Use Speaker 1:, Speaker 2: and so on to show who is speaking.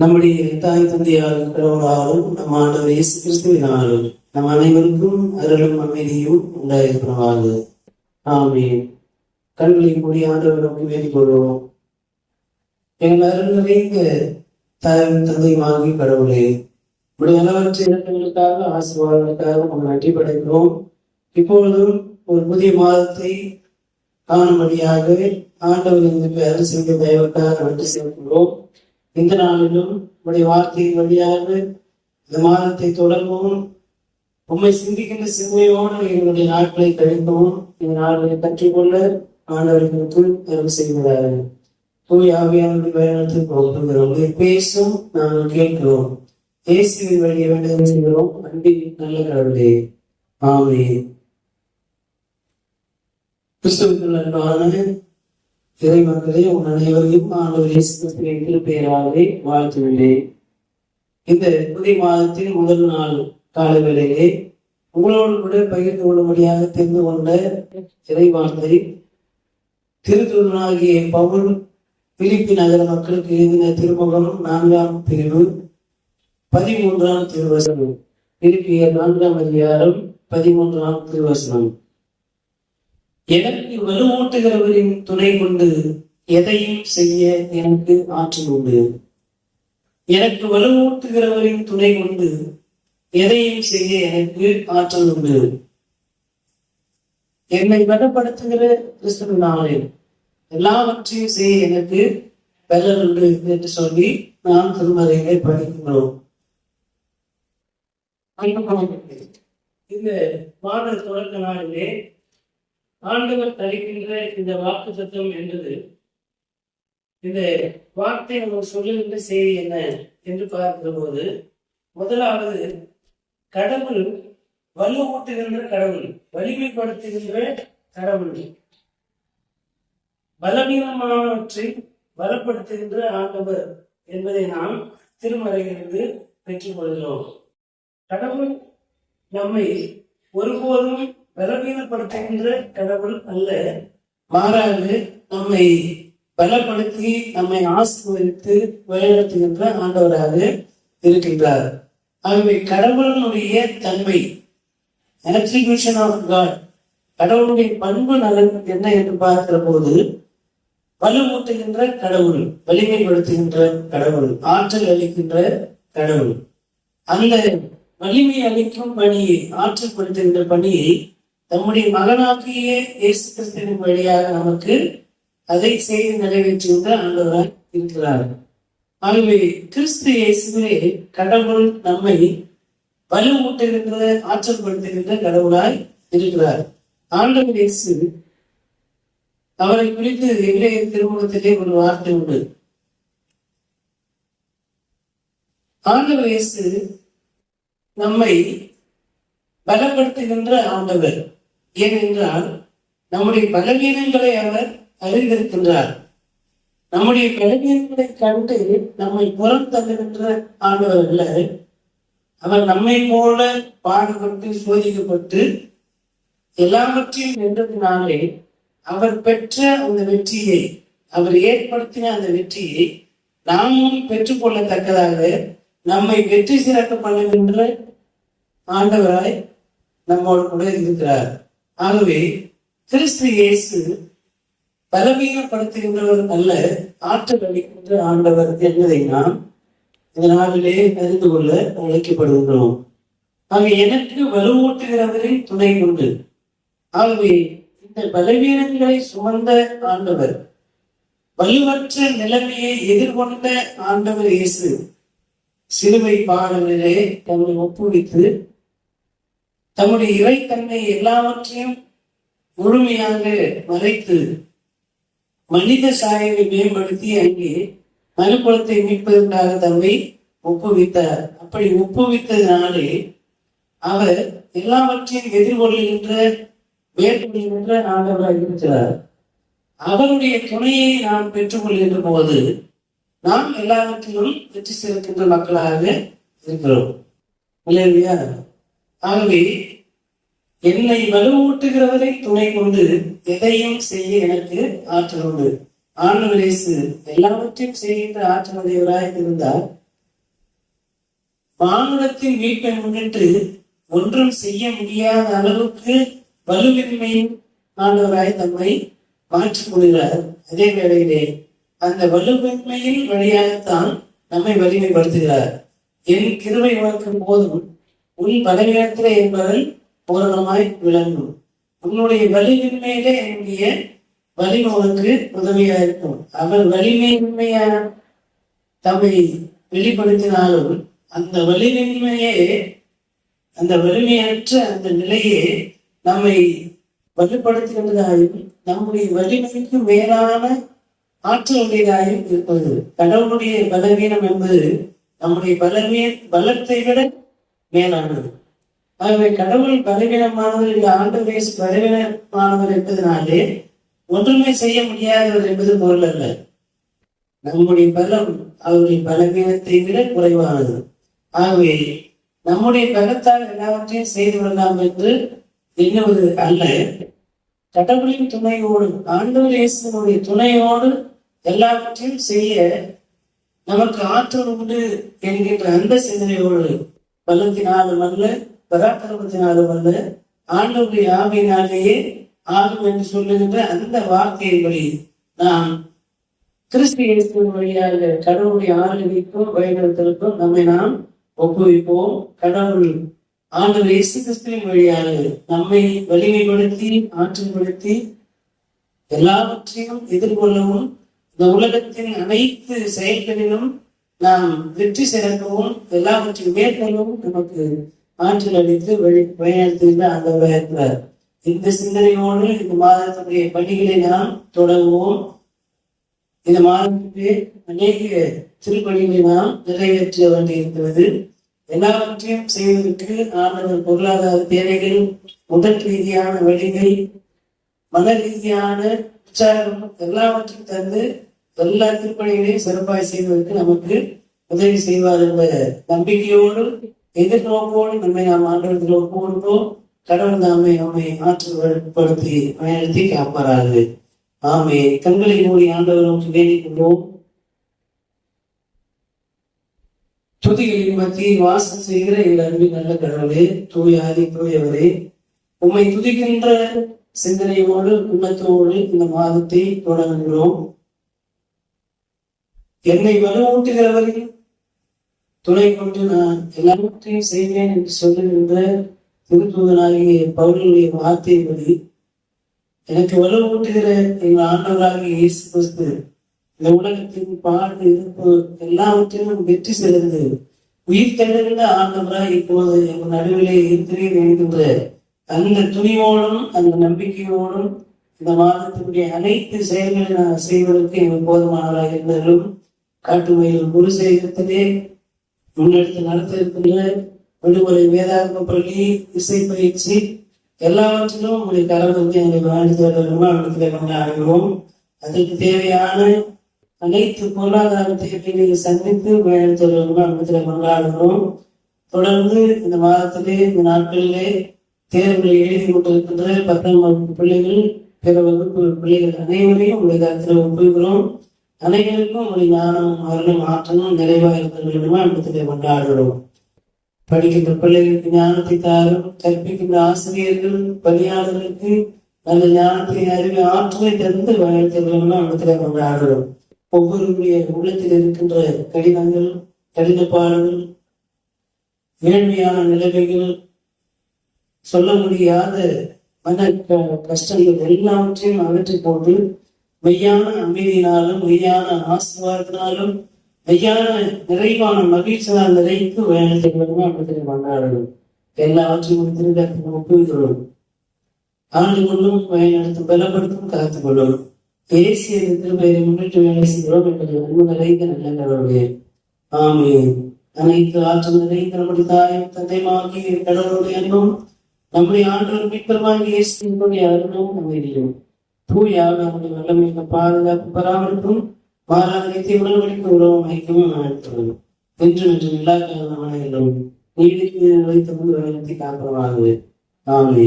Speaker 1: நம்முடைய தாய் தந்தையாக இருக்கிறவராலும் நம் ஆண்டவர் இயேசு கிறிஸ்துவினாலும் நம் அனைவருக்கும் அருளும் அமைதியும் உண்டாயிருக்கிறவாக ஆமென். கண்களை மூடி ஆண்டவர் நோக்கி வேண்டிக் கொள்வோம் எங்கள் அருள் நிறைந்த தாயும் தந்தையுமாகி கடவுளே உடைய நலவற்ற இலக்கங்களுக்காக ஆசீர்வாதங்களுக்காக உங்கள் நன்றி படைக்கிறோம். இப்பொழுதும் ஒரு புதிய மாதத்தை காணும்படியாக ஆண்டவர் எங்களுக்கு அருள் செய்த தயவுக்காக நன்றி செலுத்துகிறோம். இந்த நாளிலும் உடைய வார்த்தையின் வழியாக இந்த மாதத்தை தொடங்கவும் உண்மை சிந்திக்கின்ற சிந்தையோடு எங்களுடைய நாட்களை கழிக்கவும் இந்த நாட்களை கற்றுக்கொள்ள ஆண்டவர்களுக்கு அருள் செய்கிறார்கள் தூய் ஆவியானவருடைய பயணத்துக்கு ஒப்புகிறோம் நீர் பேசும் நாங்கள் கேட்கிறோம். இயேசுவின் வழியை வேண்டும் செய்கிறோம். அன்பின் நல்ல கடவுளே ஆமே கிறிஸ்துவுக்குள் அன்பான இறை மக்களே உன் அனைவரையும் ஆண்டவர் இயேசு திருப்பெயராகவே இந்த புதிய மாதத்தின் முதல் நாள் காலவேளையிலே உங்களோடு கூட பகிர்ந்து கொள்ளும்படியாக தெரிந்து கொண்ட இறை வார்த்தை திருத்தூதனாகிய பவுல் பிலிப்பி நகர மக்களுக்கு எழுதின திருமுகம் நான்காம் பிரிவு பதிமூன்றாம் திருவசனம். பிலிப்பிய நான்காம் அதிகாரம் பதிமூன்றாம் திருவசனம். எனக்கு வலுவூட்டுகிறவரின் துணை கொண்டு எதையும் செய்ய எனக்கு ஆற்றல் உண்டு? எனக்கு வலுவூட்டுகிறவரின் துணை கொண்டு எதையும் செய்ய எனக்கு ஆற்றல் உண்டு. என்னை பலப்படுத்துகிற கிறிஸ்துவனாலே எல்லாவற்றையும் செய்ய எனக்கு பலன் உண்டு என்று சொல்லி நாம் திருமறைகளை படிக்கின்றோம். இந்த பாடல் தொடக்க நாளிலே ஆண்டவர் தருகின்ற இந்த வாக்கு தத்துவம் என்பது இந்த வார்த்தை நமக்கு சொல்லுகின்ற செய்தி என்ன என்று பார்க்கிற போது முதலாவது கடவுள் வலுவூட்டுகின்ற கடவுள் வலிமைப்படுத்துகின்ற கடவுள். பலவீனமானவற்றை பலப்படுத்துகின்ற ஆண்டவர் என்பதை நாம் திருமறையிலிருந்து பெற்றுக்கொள்கிறோம் கடவுள் நம்மை ஒருபோதும் பலவீனப்படுத்துகின்ற கடவுள் அல்ல. மாறாக நம்மை பலப்படுத்தி நம்மை ஆசீர்வதித்து வழிநடத்துகின்ற ஆண்டவராக இருக்கின்றார். ஆகவே கடவுளினுடைய தன்மை attribution ஆஃப் காட் கடவுளுடைய பண்பு நலன் என்ன என்று பார்க்கிற போது வலுவூட்டுகின்ற கடவுள் வலிமைப்படுத்துகின்ற கடவுள் ஆற்றல் அளிக்கின்ற கடவுள். அந்த வலிமை அளிக்கும் பணியை ஆற்றல் படுத்துகின்ற பணியை தம்முடைய மகனாகிய இயேசு கிறிஸ்துவின் வழியாக நமக்கு அதை செய்து நிறைவேற்றுகின்ற ஆண்டவராய் இருக்கிறார். ஆகவே கிறிஸ்து இயேசுவே கடவுள் நம்மை வலுவூட்டுகின்ற ஆற்றல் படுத்துகின்ற கடவுளாய் இருக்கிறார். ஆண்டவர் இயேசு அவரை குறித்து எங்கே திருமணத்திலே ஒரு வார்த்தை உண்டு. ஆண்டவர் இயேசு நம்மை பலப்படுத்துகின்ற ஆண்டவர். ஏனென்றால் நம்முடைய பலவீனங்களை அவர் அறிந்திருக்கின்றார். நம்முடைய பலவீனங்களை கண்டு நம்மை புறம் தள்ளுகின்ற ஆண்டவர் அல்ல. அவர் நம்மை போல பாடுபட்டு சோதிக்கப்பட்டு எல்லாவற்றையும் வென்றதினாலே அவர் பெற்ற அந்த வெற்றியை அவர் ஏற்படுத்தின அந்த வெற்றியை நாமும் பெற்றுக்கொள்ளத்தக்கதாக நம்மை வெற்றி சிறக்க பண்ணுகின்ற ஆண்டவராய் நம்மோடு கூட இருக்கிறார். ஆகவே கிறிஸ்து இயேசு பலவீனப்படுத்துகின்றவர் அல்ல ஆற்றல் அளிக்கின்ற ஆண்டவர் என்பதை நாம் இந்த நாளிலே அறிந்து கொள்ள அழைக்கப்படுகின்றோம். ஆக எனக்கு வலுவூட்டுகிறவரின் துணை உண்டு. ஆகவே இந்த பலவீனங்களை சுமந்த ஆண்டவர் வலுவற்ற நிலைமையை எதிர்கொண்ட ஆண்டவர் இயேசு சிலுவை பாடலிலே தம்மை ஒப்புவித்து தம்முடைய இறைத்தன்மை எல்லாவற்றையும் முழுமையாக மறைத்து மனித சாயலை மேம்படுத்தி அங்கே மனுக்குலத்தை மீட்பதற்காக தம்மை ஒப்புவித்தார். அப்படி ஒப்புவித்ததினாலே அவர் எல்லாவற்றையும் எதிர்கொள்கின்ற மேற்கொள்கின்ற ஆண்டவராக இருக்கிறார். அவருடைய துணையை நாம் பெற்றுக்கொள்கின்ற போது நாம் எல்லாவற்றிலும் வெற்றி சேர்க்கின்ற மக்களாக இருக்கிறோம். இல்லையா ஆகவே என்னை வலுவூட்டுகிறவரை துணை கொண்டு எதையும் செய்ய எனக்கு ஆற்றல் உண்டு. ஆண்டவரேசு எல்லாவற்றையும் செய்கின்ற ஆற்றல் உடையவராய் இருந்தார். மானுடத்தின் வீட்டை முன்னிட்டு ஒன்றும் செய்ய முடியாத அளவுக்கு வலுவின்மையின் ஆண்டவராய் தம்மை மாற்றிக் கொள்கிறார். அதே வேளையிலே அந்த வலுவின்மையின் வழியாகத்தான் நம்மை வலிமைப்படுத்துகிறார். என் கிருவை உனக்கு போதும். உன் பலவீனத்திலே என்பவள் பூரணமாய் விளங்கும். உன்னுடைய வலிமின்மையிலே என்னுடைய வலிமை உனக்கு உதவியா இருக்கும். அவர் வலிமையின்மையா தம்மை வெளிப்படுத்தினாலும் அந்த வலிமின்மையே அந்த வலிமையற்ற அந்த நிலையே நம்மை வலுப்படுத்துகின்றதாயும் நம்முடைய வலிமைக்கு மேலான ஆற்றல் உடையதாயும் இருப்பது. கடவுளுடைய பலவீனம் என்பது நம்முடைய பலவீன பலத்தை விட மேலானது. ஆகவே கடவுள் பலவீனமானவர் இல்லை ஆண்டு வயசு பலவீனமானவர் என்பதனாலே ஒன்றுமே செய்ய முடியாதவர் என்பது பொருள் அல்ல. நம்முடைய பலம் அவருடைய பலவீனத்தை விட குறைவானது. ஆகவே நம்முடைய பலத்தால் எல்லாவற்றையும் செய்து விடலாம் என்று எண்ணுவது அல்ல. கடவுளின் துணையோடு ஆண்டவர் இயேசுனுடைய துணையோடு எல்லாவற்றையும் செய்ய நமக்கு ஆற்றல் உண்டு என்கின்ற அந்த சிந்தனையோடு பலத்தினாலும் அல்ல பராக்கிரமத்தினாலும் அல்ல ஆண்டவருடைய ஆவியினாலேயே ஆகும் என்று சொல்லுகின்ற அந்த வார்த்தையின்படி நாம் கிறிஸ்து இயேசுவின் வழியாக கடவுளுடைய ஆளுகைக்கும் வழிநடத்தலுக்கும் நம்மை நாம் ஒப்புவிப்போம். கடவுள் ஆண்டவர் இயேசு கிறிஸ்துவின் வழியாக நம்மை வலிமைப்படுத்தி ஆற்றல்படுத்தி எல்லாவற்றையும் எதிர்கொள்ளவும் இந்த உலகத்தின் அனைத்து செயல்களிலும் நாம் வெற்றி சிறக்கவும் எல்லாவற்றையும் மேற்கொள்ளவும் நமக்கு ஆற்றல் அளித்து வழி வழிநடத்துகின்ற ஆண்டவராக இருக்கிறார். இந்த சிந்தனையோடு இந்த மாதத்துடைய பணிகளை நாம் தொடங்குவோம். இந்த மாதத்திலே அநேக திருப்பணிகளை நாம் நிறைவேற்ற வேண்டியிருக்கிறது. எல்லாவற்றையும் செய்வதற்கு ஆண்டவர் பொருளாதார தேவைகள் உடல் ரீதியான வழிகள் மன ரீதியான உற்சாகம் எல்லாவற்றையும் தந்து எல்லா திருப்பணிகளையும் சிறப்பாய் செய்வதற்கு நமக்கு உதவி செய்வார் என்ற நம்பிக்கையோடு எதிர்நோக்கோடு நம்மை நாம் ஆண்டவர்கள் ஒப்புக்கொண்டோம் கடவுள் நாமே நம்மை ஆற்றல்படுத்தி வழிநடத்தி காப்பாராது ஆமே. கண்களை மூடி ஆண்டவரும் வேண்டிக்கொண்டோம் கொண்டோம் துதிகளின் மத்தியில் வாசம் செய்கிற எங்கள் அன்பின் நல்ல கடவுளே தூய ஆதி தூயவரே. உம்மை துதிக்கின்ற சிந்தனையோடு உள்ளத்தோடு இந்த மாதத்தை தொடங்குகிறோம். என்னை வலுவூட்டுகிறவர்கள் துணை கொண்டு நான் எல்லாவற்றையும் செய்வேன் என்று சொல்லுகின்ற திருத்தூதனாகிய பவுலுடைய வார்த்தைப்படி எனக்கு வலுவூட்டுகிற எங்கள் ஆண்டவராகிய இயேசு கிறிஸ்து இந்த உலகத்தின் பாடு இருப்பு எல்லாவற்றிலும் வெற்றி சிறந்து உயிர் தெளிந்த ஆண்டவராய் இப்போது எங்கள் நடுவிலே இருக்கிறேன் என்கின்ற அந்த துணிவோடும் அந்த நம்பிக்கையோடும் இந்த மாதத்தினுடைய அனைத்து செயல்களை நான் செய்வதற்கு எங்கள் போதுமானவராக இருந்தாலும் காட்டு மயில் குரு முன்னெடுத்து நடத்த இருக்கின்ற விடுமுறை வேதாந்த பள்ளி இசை பயிற்சி எல்லாவற்றிலும் உங்களுடைய கரம் வந்து எங்களை வாழ்ந்து இடத்திலே கொண்டாடுகிறோம் அதற்கு தேவையான அனைத்து பொருளாதார தேவைகளை சந்தித்து இடத்திலே கொண்டாடுகிறோம் தொடர்ந்து இந்த மாதத்திலே இந்த நாட்களிலே தேர்வுகளை எழுதி கொண்டிருக்கின்ற பத்தாம் வகுப்பு பிள்ளைகள் பிற வகுப்பு பிள்ளைகள் அனைவரையும் உங்களுடைய கருத்தில் ஒப்புகிறோம். அனைவருக்கும் ஒரு ஞானம் அருளும் ஆற்றலும் நிறைவாக இருக்க வேண்டுமா? என்பதை கொண்டாடுகிறோம். படிக்கின்ற பிள்ளைகளுக்கு ஞானத்தை தாரும் கற்பிக்கின்ற ஆசிரியர்கள் பணியாளர்களுக்கு நல்ல ஞானத்தை அறிவு ஆற்றலை தந்து வழிநடத்த வேண்டுமா? என்பதை கொண்டாடுகிறோம். ஒவ்வொருடைய உள்ளத்தில் இருக்கின்ற கடிதங்கள் கடிதப்பாடுகள் ஏழ்மையான நிலைமைகள் சொல்ல முடியாத மன கஷ்டங்கள் எல்லாவற்றையும் அகற்றி போட்டு மெய்யான அமைதியினாலும் மெய்யான ஆசீர்வாதத்தினாலும் மெய்யான நிறைவான மகிழ்ச்சியால் நிறைத்து வேலை அப்படி கொண்டாடணும் எல்லாவற்றையும் திருடத்தில் ஒப்புகிறோம் ஆண்டு கொள்ளும் வழிநடத்தும் பலப்படுத்தும் காத்துக் கொள்ளும். தேசிய திருப்பெயரை முன்னிட்டு வேலை செய்கிறோம் என்பது அன்பு நிறைந்த நல்லவர்களே. ஆமே அனைத்து ஆற்றல் நிறைந்த நம்முடைய தாயும் தந்தைமாகி கடவுளுடைய அன்பும் நம்முடைய ஆற்றல் மீட்பருமாகி இயேசுடைய அருளும் அமைதியும் தூயாக அவருடைய வல்லமையில பாதுகாப்பு பராமரிப்பும் மாறாத நித்திய உடன்படிக்கை உறவும் ஐக்கியமும் நடத்துவோம் என்று என்று எல்லா காரணமான நீடித்து வைத்த முன் காப்பவாகுது ஆமே